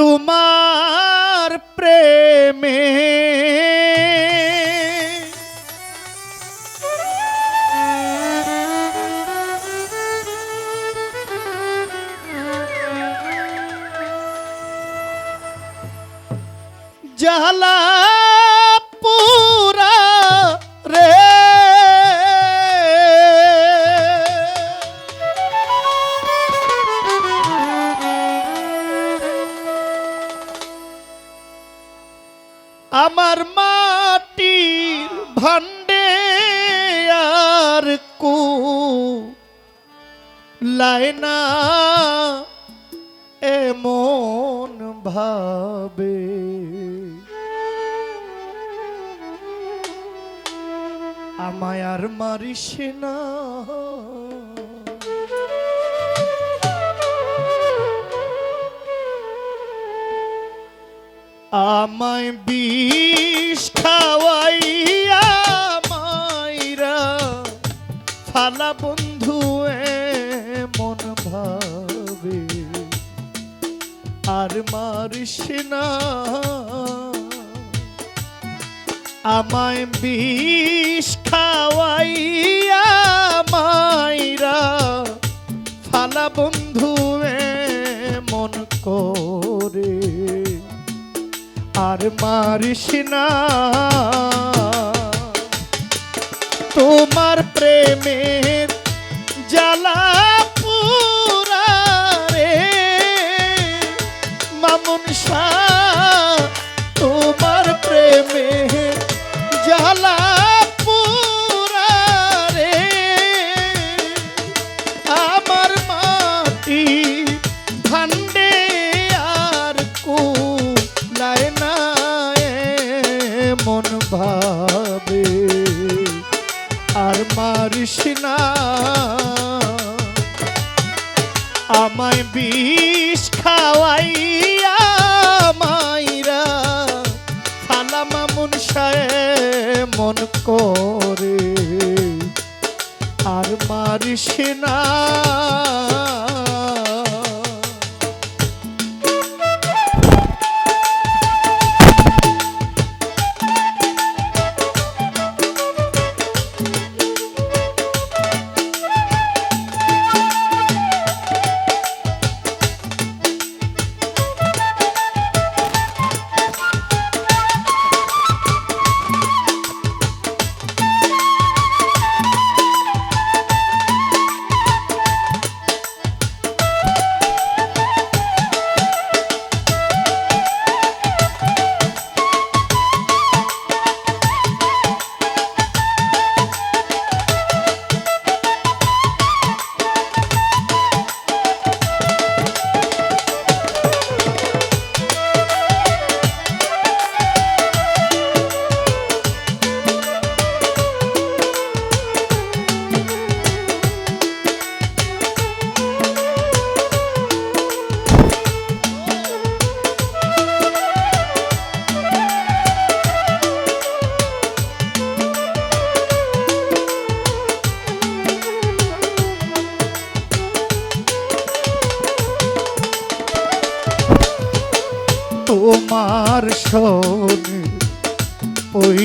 তোমার প্রেমে লাইনা এমন ভাবে। আমায় আর মারিস না। আমায় বিষ খাওয়াইয়া আর মারিস না। আমায় বিষ খাওয়াইয়া মাইরা ফালা বন্ধু মন করে। আর মারিস না। তোমার প্রেমের জ্বালা মারিস না। আমায় বিষ খাওয়াইয়া মাইরা ফালা মামুন সায় মন করে। আর মারিস না।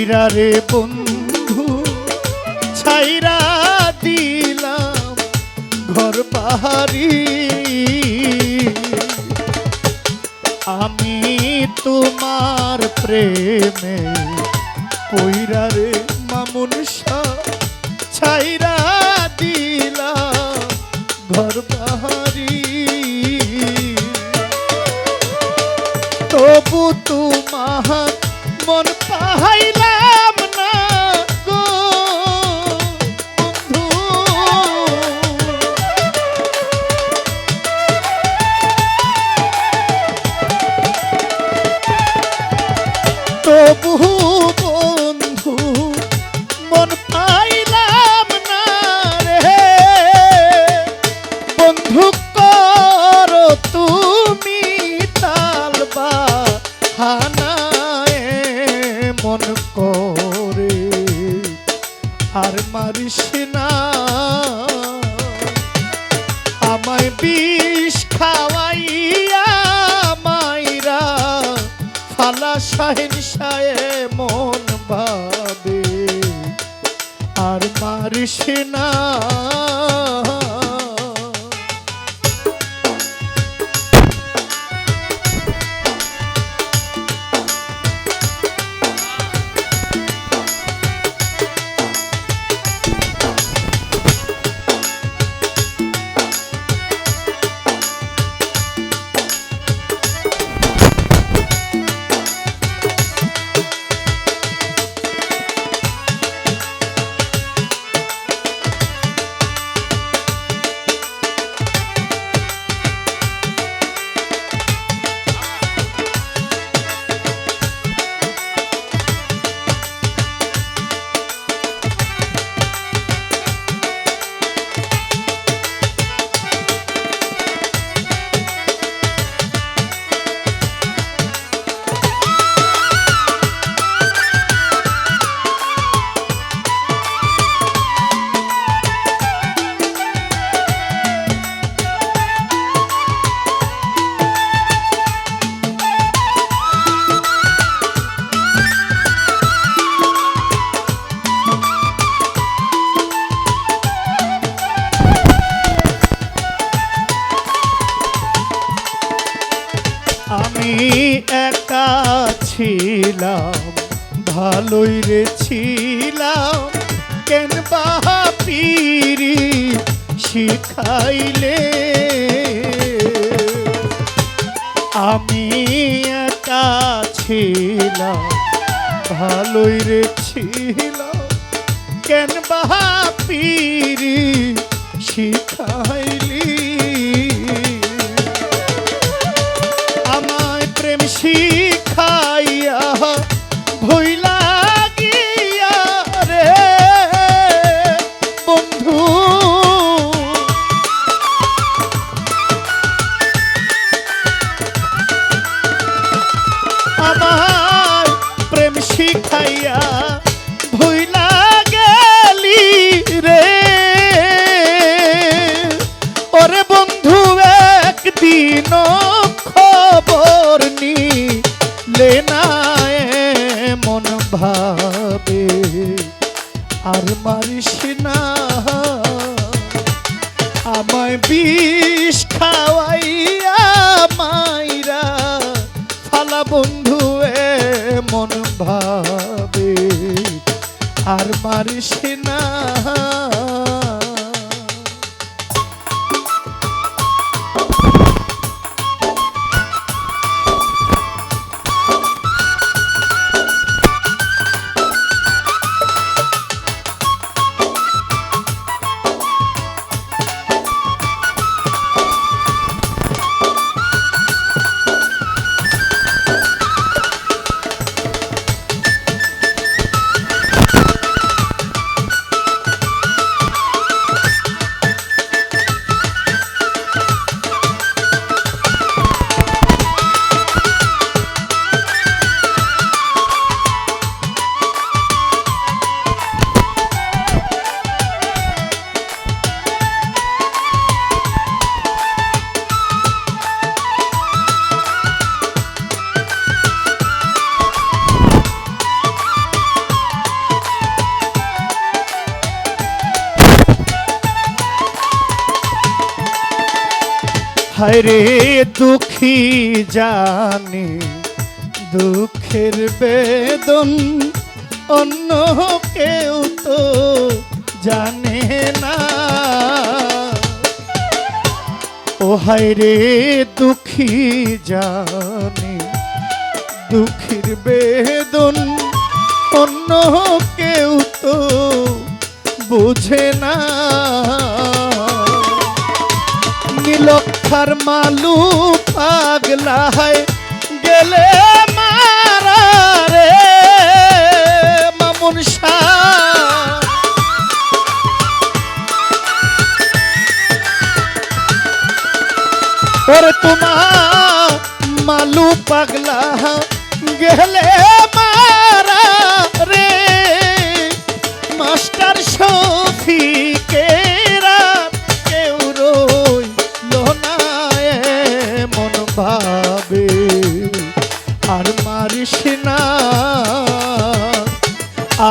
পইরা রে বন্ধু, ছাইরা দিলাম ঘর বাহারি আমি তোমার প্রেমে পইরা রে মামুন ছাইরা দিলাম ঘর বাহারি তবু তোমার শায়ে মন ভাবে। আর মারিস না। আমি একা ছিলাম, ভালোই রে ছিলাম। কেন বাপিরি শিখাইলে? আমি একা ছিলাম, ভালোই রে ছিলাম। কেন বাপিরি শিখাইলি? প্রেম মন ভাবে, আর মারিস না। আমায় বিষ খাওয়াইয়া মাইরা ফালা বন্ধু, এ মন ভাবে, আর মারিস না। হায়রে দুঃখী জানি, দুঃখের বেদন অন্য কেউ তো জানে না। ও হায়রে দুঃখী জানি, দুঃখের বেদন অন্য কেউ তো বুঝে না। নীলক্ষার মালু পাগলা হয় গেলে মারা রে মামুন ওরে তোমার মালু পাগলা গেলে মারা রে। মাস্টার শফিকেরা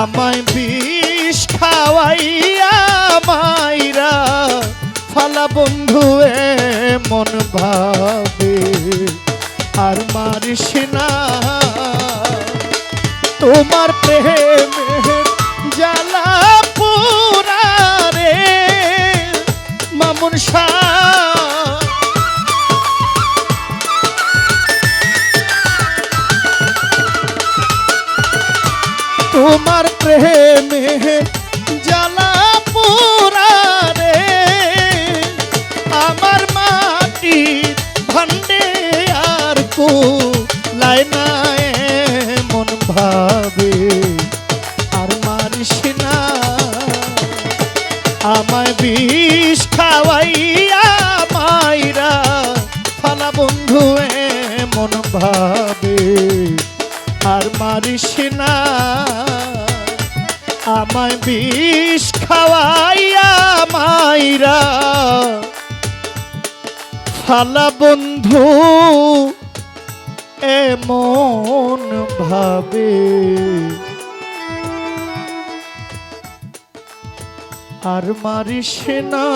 আমায় বিষ খাওয়াইয়া মাইরা ফালা বন্ধু মন ভাবে আর মারিস না। তোমার প্রেমে জ্বালা পুরা রে, মামুন শাহ ভাবে। আর মারিস না, আমায় বিষ খাওয়াইয়া মাইরা ফালা বন্ধু মন ভাবে। আর মারিস না, আমায় বিষ খাওয়াইয়া মাইরা ফালা বন্ধু এমন ভাবে। আর মারিস না।